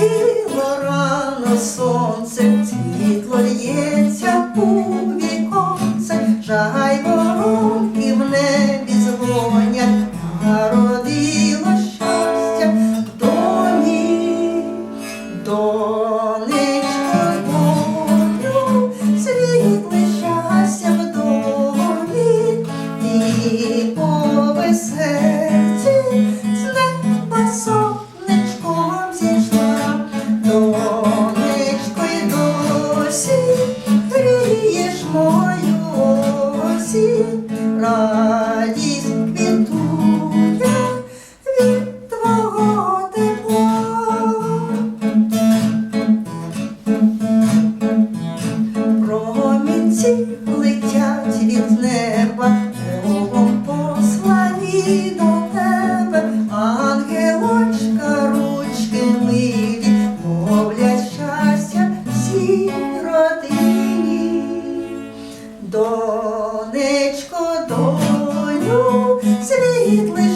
Біло рано сонце, світло л'ється у віконце, жай воронки в небі дзвонять, народило щастя доні, донечко долю, світле щастя в домі і повесе. Радість квітує від твого тепла. Промінці летять від неба, Богом послані до тебе, ангелочка, ручки милі, мовлять щастя родині. Донечко, світле